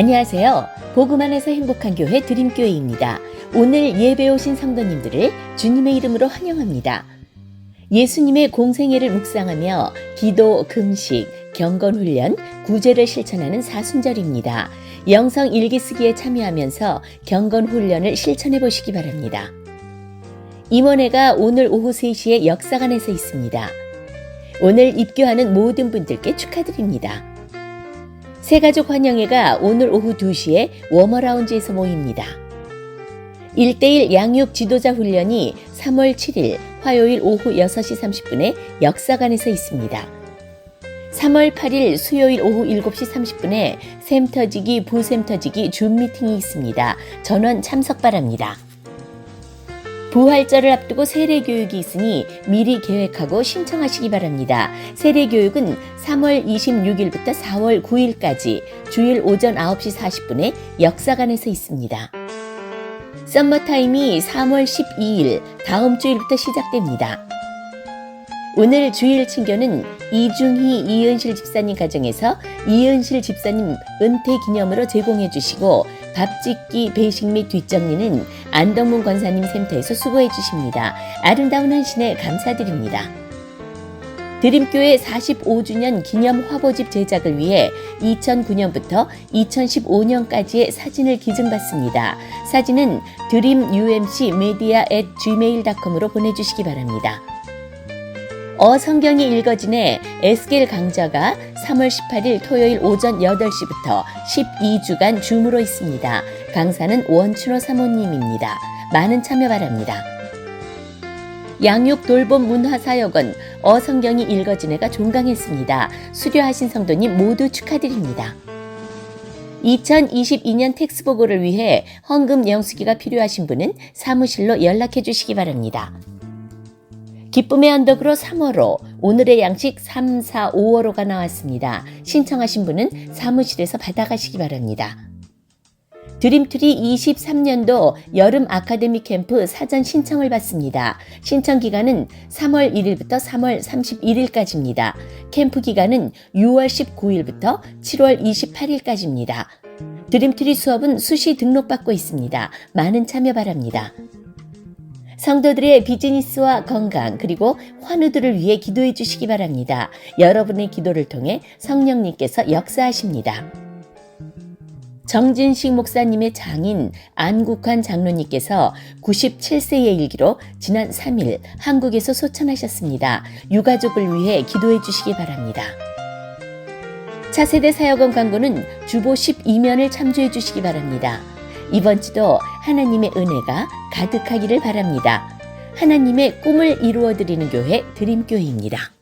안녕하세요. 복음 안에서 행복한 교회 드림교회입니다. 오늘 예배 오신 성도님들을 주님의 이름으로 환영합니다. 예수님의 공생애를 묵상하며 기도, 금식, 경건 훈련, 구제를 실천하는 사순절입니다. 영성 일기 쓰기에 참여하면서 경건 훈련을 실천해 보시기 바랍니다. 임원회가 오늘 오후 3시에 역사관에서 있습니다. 오늘 입교하는 모든 분들께 축하드립니다. 새가족 환영회가 오늘 오후 2시에 워머라운지에서 모입니다. 1대1 양육 지도자 훈련이 3월 7일 화요일 오후 6시 30분에 역사관에서 있습니다. 3월 8일 수요일 오후 7시 30분에 샘터지기 부샘터지기 줌 미팅이 있습니다. 전원 참석 바랍니다. 부활절을 앞두고 세례 교육이 있으니 미리 계획하고 신청하시기 바랍니다. 세례 교육은 3월 26일부터 4월 9일까지 주일 오전 9시 40분에 역사관에서 있습니다. 썸머타임이 3월 12일 다음 주일부터 시작됩니다. 오늘 주일 친교는 이중희 이은실 집사님 가정에서 이은실 집사님 은퇴 기념으로 제공해 주시고 밥 짓기 배식 및 뒷정리는 안덕문 권사님 센터에서 수고해 주십니다. 아름다운 한신에 감사드립니다. 드림교회 45주년 기념 화보집 제작을 위해 2009년부터 2015년까지의 사진을 기증받습니다. 사진은 드림umcmedia gmail.com으로 보내주시기 바랍니다. 어 성경이 읽어진의 에스겔 강좌가 3월 18일 토요일 오전 8시부터 12주간 줌으로 있습니다. 강사는 원춘호 사모님입니다. 많은 참여 바랍니다. 양육 돌봄 문화사역은 어성경이 읽어진애가 종강했습니다. 수료하신 성도님 모두 축하드립니다. 2022년 텍스 보고를 위해 헌금 영수기가 필요하신 분은 사무실로 연락해 주시기 바랍니다. 기쁨의 언덕으로 3월호, 오늘의 양식 3, 4, 5월호가 나왔습니다. 신청하신 분은 사무실에서 받아가시기 바랍니다. 드림트리 23년도 여름 아카데미 캠프 사전 신청을 받습니다. 신청 기간은 3월 1일부터 3월 31일까지입니다. 캠프 기간은 6월 19일부터 7월 28일까지입니다. 드림트리 수업은 수시 등록받고 있습니다. 많은 참여 바랍니다. 성도들의 비즈니스와 건강 그리고 환우들을 위해 기도해 주시기 바랍니다. 여러분의 기도를 통해 성령님께서 역사하십니다. 정진식 목사님의 장인 안국환 장로님께서 97세의 일기로 지난 3일 한국에서 소천하셨습니다. 유가족을 위해 기도해 주시기 바랍니다. 차세대 사역원 광고는 주보 12면을 참조해 주시기 바랍니다. 이번 주도 하나님의 은혜가 가득하기를 바랍니다. 하나님의 꿈을 이루어 드리는 교회 드림교회입니다.